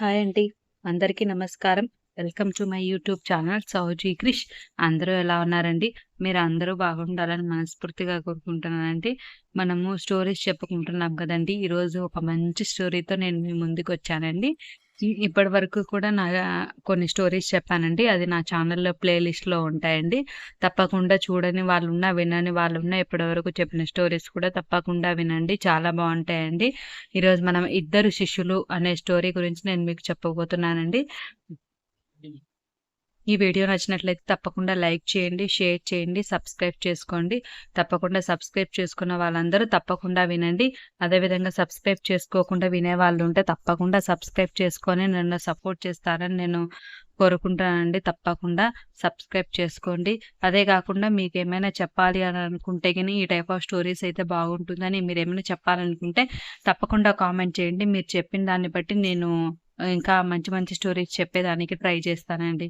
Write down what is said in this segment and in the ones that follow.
Hi అండి. అందరికీ నమస్కారం. Welcome to my YouTube channel Sowji Krish. అందరూ ఎలా ఉన్నారండి? మీరు అందరూ బాగుండాలని మనస్ఫూర్తిగా కోరుకుంటున్నానండి. మనము స్టోరీస్ చెప్పుకుంటున్నాం కదండి ఈరోజు ఒక మంచి స్టోరీతో నేను మీ ముందుకు వచ్చానండి ఇప్పటి వరకు కూడా నా కొన్ని స్టోరీస్ చెప్పానండి. అది నా ఛానల్‌లో ప్లేలిస్ట్లో ఉంటాయండి. తప్పకుండా చూడని వాళ్ళున్నా, వినని వాళ్ళున్నా ఇప్పటివరకు చెప్పిన స్టోరీస్ కూడా తప్పకుండా వినండి. చాలా బాగుంటాయండి ఈరోజు మనం 'ఇద్దరు శిష్యులు' అనే స్టోరీ గురించి నేను మీకు చెప్పబోతున్నానండి. ఈ వీడియో నచ్చినట్లయితే తప్పకుండా లైక్ చేయండి, షేర్ చేయండి, సబ్స్క్రైబ్ చేసుకోండి. తప్పకుండా సబ్స్క్రైబ్ చేసుకున్న వాళ్ళందరూ తప్పకుండా వినండి. అదేవిధంగా సబ్స్క్రైబ్ చేసుకోకుండా వినే వాళ్ళు ఉంటే తప్పకుండా సబ్స్క్రైబ్ చేసుకొని నన్ను సపోర్ట్ చేస్తారని నేను కోరుకుంటానండి తప్పకుండా సబ్స్క్రైబ్ చేసుకోండి. అదే కాకుండా మీకు ఏమైనా చెప్పాలి అని అనుకుంటే కానీ ఈ టైప్ ఆఫ్ స్టోరీస్ అయితే బాగుంటుందని మీరు ఏమైనా చెప్పాలనుకుంటే తప్పకుండా కామెంట్ చేయండి. మీరు చెప్పిన దాన్ని బట్టి నేను ఇంకా మంచి మంచి స్టోరీస్ చెప్పేదానికి ట్రై చేస్తానండి.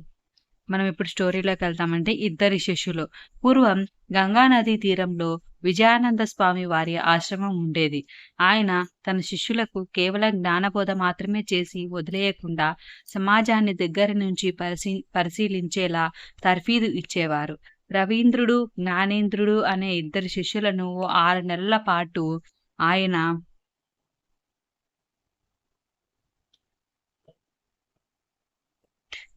మనం ఇప్పుడు స్టోరీలోకెళ్తామండి. 'ఇద్దరి శిష్యులు' పూర్వం గంగా నదీ తీరంలో విజయానంద స్వామి వారి ఆశ్రమం ఉండేది. ఆయన తన శిష్యులకు కేవలం జ్ఞానబోధ మాత్రమే చేసి వదిలేయకుండా సమాజాన్ని దగ్గర నుంచి పరిశీ పరిశీలించేలా తర్ఫీదు ఇచ్చేవారు. రవీంద్రుడు, జ్ఞానేంద్రుడు అనే ఇద్దరు శిష్యులను ఓ 6 నెలల పాటు ఆయన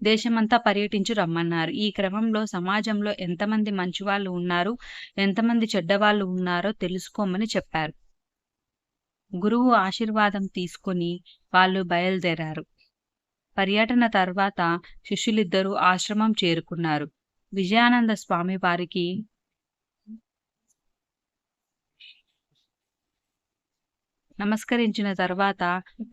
దేశమంతా పర్యటించి రమ్మన్నారు. ఈ క్రమంలో సమాజంలో ఎంతమంది మంచివాళ్ళు ఉన్నారు, ఎంతమంది చెడ్డవాళ్ళు ఉన్నారో తెలుసుకోమని చెప్పారు. గురువు ఆశీర్వాదం తీసుకొని వాళ్ళు బయలుదేరారు. పర్యటన తర్వాత శిష్యులిద్దరూ ఆశ్రమం చేరుకున్నారు. విజయానంద స్వామి వారికి నమస్కరించిన తర్వాత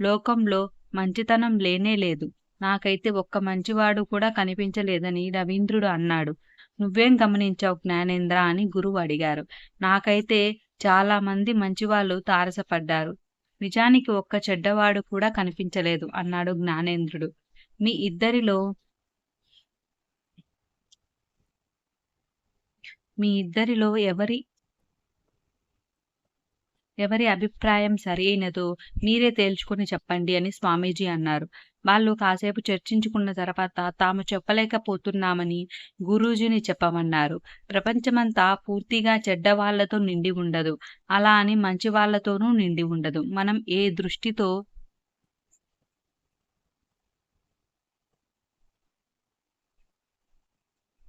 లోకంలో మంచితనం లేనే లేదు. నాకైతే ఒక్క మంచివాడు కూడా కనిపించలేదని రవీంద్రుడు అన్నాడు. నువ్వేం గమనించావు జ్ఞానేంద్ర అని గురువు అడిగారు. నాకైతే చాలా మంది మంచివాళ్ళు తారసపడ్డారు. నిజానికి ఒక్క చెడ్డవాడు కూడా కనిపించలేదు అన్నాడు జ్ఞానేంద్రుడు. మీ ఇద్దరిలో మీ ఇద్దరిలో ఎవరి ఎవరి అభిప్రాయం సరియైనదో మీరే తేల్చుకుని చెప్పండి అని స్వామీజీ అన్నారు. వాళ్ళు కాసేపు చర్చించుకున్న తర్వాత తాము చెప్పలేకపోతున్నామని గురూజీని చెప్పమన్నారు. ప్రపంచమంతా పూర్తిగా చెడ్డవాళ్ళతో నిండి ఉండదు. అలా అని మంచి వాళ్ళతోనూ నిండి ఉండదు. మనం ఏ దృష్టితో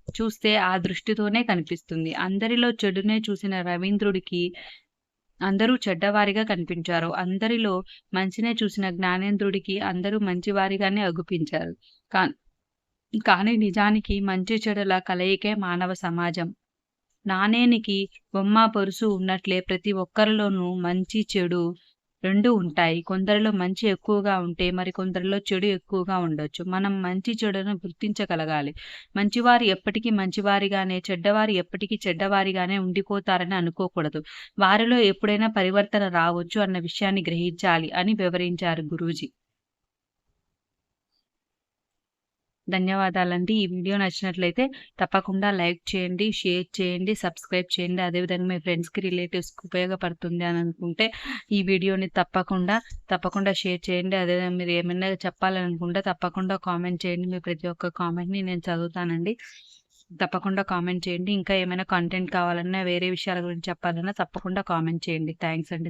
చూస్తే ఆ దృష్టితోనే కనిపిస్తుంది. అందరిలో చెడునే చూసిన రవీంద్రుడికి అందరూ చెడ్డవారిగా కనిపించారు. అందరిలో మంచినే చూసిన జ్ఞానేంద్రుడికి అందరూ మంచివారిగానే అగుపించారు. కా కానీ నిజానికి మంచి చెడుల కలయికే మానవ సమాజం. నాణేనికి బొమ్మ, పరుసు ఉన్నట్లే ప్రతి ఒక్కరిలోనూ మంచి, చెడు రెండు ఉంటాయి. కొందరిలో మంచి ఎక్కువగా ఉంటే మరి కొందరిలో చెడు ఎక్కువగా ఉండొచ్చు. మనం మంచి, చెడును గుర్తించగలగాలి. మంచివారు ఎప్పటికీ మంచివారిగానే, చెడ్డవారు ఎప్పటికీ చెడ్డవారిగానే ఉండిపోతారని అనుకోకూడదు. వారిలో ఎప్పుడైనా పరివర్తన రావచ్చు అన్న విషయాన్ని గ్రహించాలి అని వివరించారు గురూజీ. ధన్యవాదాలండి. ఈ వీడియో నచ్చినట్లయితే తప్పకుండా లైక్ చేయండి, షేర్ చేయండి, సబ్స్క్రైబ్ చేయండి. అదేవిధంగా మీ ఫ్రెండ్స్‌కి, రిలేటివ్స్‌కి ఉపయోగపడుతుంది అని అనుకుంటే ఈ వీడియోని తప్పకుండా, తప్పకుండా షేర్ చేయండి. అదేవిధంగా మీరు ఏమైనా చెప్పాలనుకుంటే తప్పకుండా కామెంట్ చేయండి. మీ ప్రతి ఒక్క కామెంట్‌ని నేను చదువుతానండి. తప్పకుండా కామెంట్ చేయండి. ఇంకా ఏమైనా కంటెంట్ కావాలన్నా, వేరే విషయాల గురించి చెప్పాలన్నా తప్పకుండా కామెంట్ చేయండి. థ్యాంక్స్ అండి.